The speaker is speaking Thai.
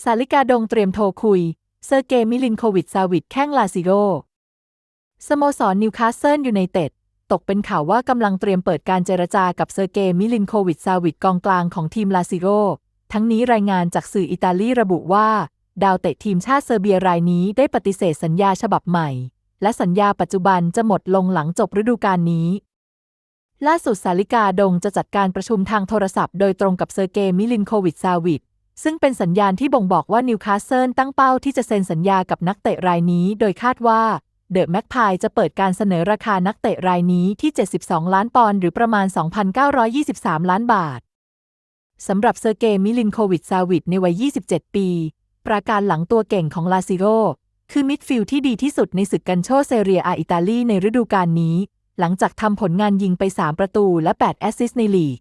สาลิกาดงเตรียมโทรคุย เซอร์เกมิลินโควิดซาวิดแข้งลาซิโรสโมสรนิวคาสเซิลยูไนเต็ดตกเป็นข่าวว่ากำลังเตรียมเปิดการเจรจากับเซอร์เกมิลินโควิดซาวิดกองกลางของทีมลาซิโรทั้งนี้รายงานจากสื่ออิตาลีระบุว่า ดาวเตะทีมชาติเซอร์เบียรายนี้ได้ปฏิเสธสัญญาฉบับใหม่ และสัญญาปัจจุบันจะหมดลงหลังจบฤดูกาลนี้ ล่าสุดสาลิกาดงจะจัดการประชุมทางโทรศัพท์โดยตรงกับเซอร์เกมิลินโควิดซาวิด ซึ่งเป็นสัญญาณที่บ่งบอกว่านิวคาสเซิลตั้งเป้าที่จะเซ็นสัญญากับนักเตะรายนี้ โดยคาดว่าเดอะแม็กพายจะเปิดการเสนอราคานักเตะรายนี้ที่ 72 ล้านปอนด์หรือประมาณ 2,923 ล้านบาท สำหรับเซอร์เกย์มิลินโควิดซาวิดในวัย 27 ปี ปราการหลังตัวเก่งของลาซิโรคือมิดฟิลด์ที่ดีที่สุดในศึกกันโชเซเรียอาอิตาลีในฤดูกาลนี้ หลังจากทำผลงานยิงไป 3 ประตูและ 8 แอสซิสต์ในลีก